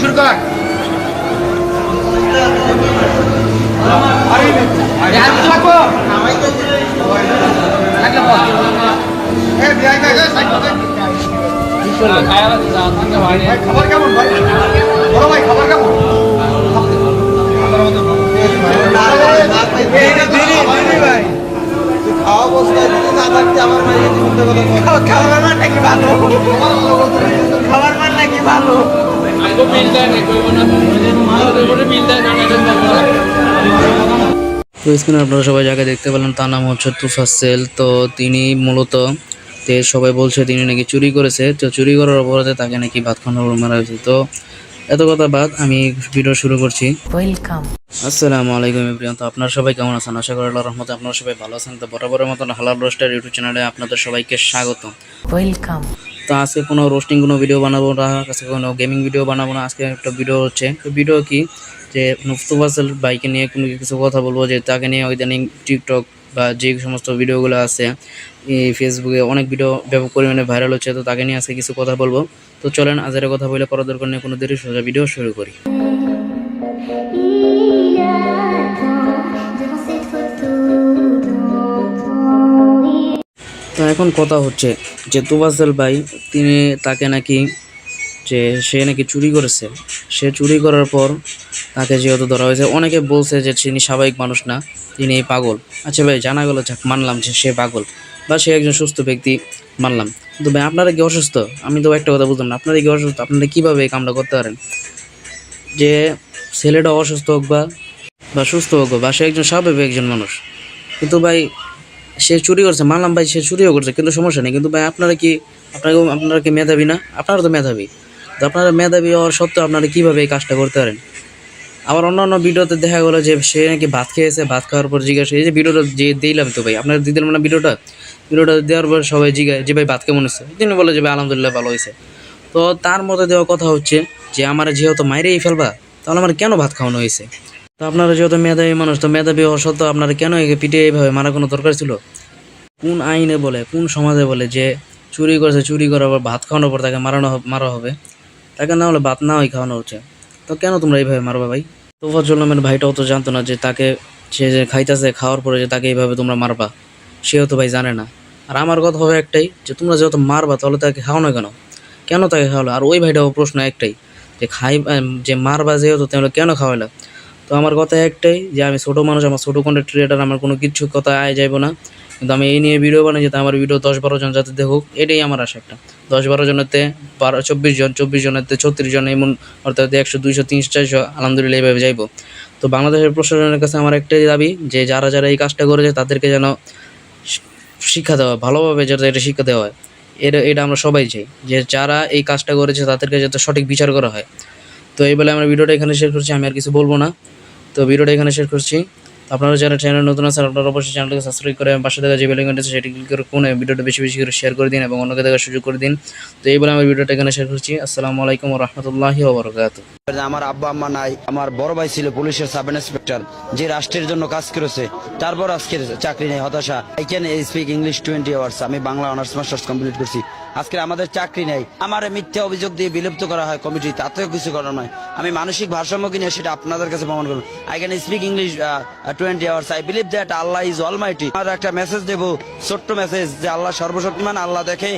শুরু কর খাবার কেমন ভাই তো স্ক্রিনে আপনারা সবাই যাকে দেখতে পেলেন, তার নাম হচ্ছে তুফাসেল তো তিনি মূলত সবাই বলছে তিনি নাকি চুরি করেছে। তো চুরি করার অপরাধে তাকে নাকি ভাত খাওয়ানোর মারা হয়েছে। তো এত কথা বাদ আমি ভিডিও শুরু করছি। ওয়েলকাম আসসালামু আলাইকুম এভরিওয়ান তো আপনারা সবাই কেমন আছেন? আশা করি আল্লাহর রহমতে আপনারা সবাই ভালো আছেন। তো বরাবরের মতন হালাল রোস্টার ইউটিউব চ্যানেলে আপনাদের সবাইকে স্বাগত ওয়েলকাম তো আজকে কোনো রোস্টিং কোনো ভিডিও বানাবো না আজকে কোনো গেমিং ভিডিও বানাবো না আজকে একটা ভিডিও হচ্ছে। তো ভিডিও কি? যে মুফতুবাসেল বাইকে নিয়ে কোনো কিছু কথা বলব যে তাকে নিয়ে ইদানিং টিকটক বা যে সমস্ত ভিডিওগুলো আছে ফেসবুকে অনেক ভিডিও ব্যাপক পরিমাণে ভাইরাল হচ্ছে, তো তাকে নিয়ে আজকে কিছু কথা বলব। তো চলেন, আজের কথা বলে করার দরকার নেই, কোনো দেরি, সোজা ভিডিও শুরু করি. তো এখন কথা হচ্ছে যে তুবাসেল ভাই, তিনি তাকে নাকি যে সে নাকি চুরি করেছে। সে চুরি করার পর তাকে যেহেতু ধরা হয়েছে, অনেকে বলছে যে তিনি স্বাভাবিক মানুষ না, তিনি পাগল। আচ্ছা ভাই, জানা গেল, যাক, মানলাম যে সে পাগল। বা সে একজন সুস্থ ব্যক্তি, মানলাম। কিন্তু ভাই, আপনারা কি অসুস্থ? আমি তো একটা কথা বুঝলাম না। আপনারা কি অসুস্থ? আপনারা কীভাবে এই কামটা করতে পারেন? যে ছেলেটা অসুস্থ হোক বা বা সুস্থ হোক বা, সে একজন স্বাভাবিক একজন মানুষ। কিন্তু ভাই, সে চুরি করছে। মানলাম ভাই, সে চুরিও করছে, কিন্তু সমস্যা নেই। কিন্তু ভাই, আপনারা কি, আপনারা আপনারা কি মেধাবী না? আপনারা তো মেধাবী। তো আপনারা মেধাবী হওয়ার সত্ত্বেও আপনারা কীভাবে এই কাজটা করতে পারেন? আবার অন্যান্য ভিডিওতে দেখা গেলো যে সে নাকি ভাত খেয়েছে, ভাত খাওয়ার পর জিজ্ঞাসা এই যে ভিডিওটা যে দিলাম তো ভাই, আপনারা দিয়ে দিলাম না ভিডিওটা? ভিডিওটা দেওয়ার পর সবাই জিগায় যে, ভাই, ভাত কেমন হয়েছে? তিনি বলে যে, ভাই, আলহামদুলিল্লাহ ভালো হয়েছে। তো তার মধ্যে দেওয়া কথা হচ্ছে যে, আমার যেহেতু মাইরেই ফেলবা, তাহলে আমার কেন ভাত খাওয়ানো হয়েছে? তো আপনারা যেহেতু মেধাবী মানুষ, তো মেধাবী সত্ত্বেও আপনারা কেন পিঠে এইভাবে মারা কোনো দরকার ছিল? কোন আইনে বলে, কোন সমাজে বলে যে, চুরি করেছে, চুরি করার পর ভাত খাওয়ানোর পর তাকে মারানো মারা হবে, তাকে না হলে ভাত না হয় খাওয়ানো হচ্ছে। তো কেন তোমরা এইভাবে মারবে ভাই? তো ফজল নামের ভাইটাও তো জানতো না যে, তাকে সে যে খাইতেছে, খাওয়ার পরে যে তাকে এইভাবে তোমরা মারবা, সেও তো ভাই জানে না। আর আমার কথা হবে একটাই যে তোমরা যেহেতু মারবা তাহলে তাকে খাওয়ানো কেন? কেন তাকে খাওয়ালো? আর ওই ভাইটাও প্রশ্ন একটাই, যে খাই যে মারবা যেহেতু তাহলে কেন খাওয়াইলা? তো আমার কথা একটাই যে আমি ছোটো মানুষ, আমার ছোটো কন্টেন্ট ক্রিয়েটার আমার কোনো কিছু কথা আয় যাইবো না। কিন্তু আমি এই নিয়ে ভিডিও বানাই যাতে আমার ভিডিও দশ বারো জন যাতে দেখুক, এটাই আমার আশা একটা। দশ বারো জনেতে বারো, চব্বিশ জন, চব্বিশ জনেতে ছত্রিশ জন, এমন অর্থাৎ একশো, দুইশো, তিনশো, চারশো, আলহামদুলিল্লাহ এইভাবে যাইবো। তো বাংলাদেশের প্রশাসনের কাছে আমার একটাই দাবি যে যারা যারা এই কাজটা করেছে তাদেরকে যেন শিক্ষা দেওয়া হয়, ভালোভাবে যাতে এটা শিক্ষা দেওয়া হয়। এটা এটা আমরা সবাই চাই যে যারা এই কাজটা করেছে তাদেরকে যাতে সঠিক বিচার করা হয়। তো এই বেলায় আমরা ভিডিওটা এখানে শেষ করছি আমি আর কিছু বলব না। তো ভিডিওটা এখানে শেষ করছি। আপনারা যারা চ্যানেল নতুন আছেন, আপনারা অবশ্যই চ্যানেলটাকে সাবস্ক্রাইব করে পাশে থাকা যে বেল আইকনটা আছে, সেটি ক্লিক করে কোন ভিডিওটা বেশি বেশি করে শেয়ার করে দিন এবং অন্যকে দেখার সুযোগ করে দিন। তো এই বলে আমার ভিডিওটা এখানে শেয়ার করছি। আসসালামু আলাইকুম রহমতুল্লাহি ওবরাকাতুহ। আমার আব্বা, আম্মা নাই, আমার বড় ভাই ছিল পুলিশের সাব ইন্সপেক্টর, যে রাষ্ট্রের জন্য কাজ করেছে, তারপর আজকে চাকরি নেই, হতাশা। I can speak English twenty hours আমি বাংলা অনার্স মাস্টার্স কমপ্লিট করছি। আজকে আমাদের চাকরি নেই। আমার মিথ্যা অভিযোগ দিয়ে বিলুপ্ত করা হয় কমিটি তাতেও কিছু করার নয়। আমি মানসিক ভারসাম্য কিনে সেটা আপনাদের কাছে প্রমাণ করব। I can speak English twenty hours I believe that Allah is almighty আমার একটা মেসেজ দেবো, ছোট্ট মেসেজ যে আল্লাহ সর্বশক্তিমান, আল্লাহ দেখে।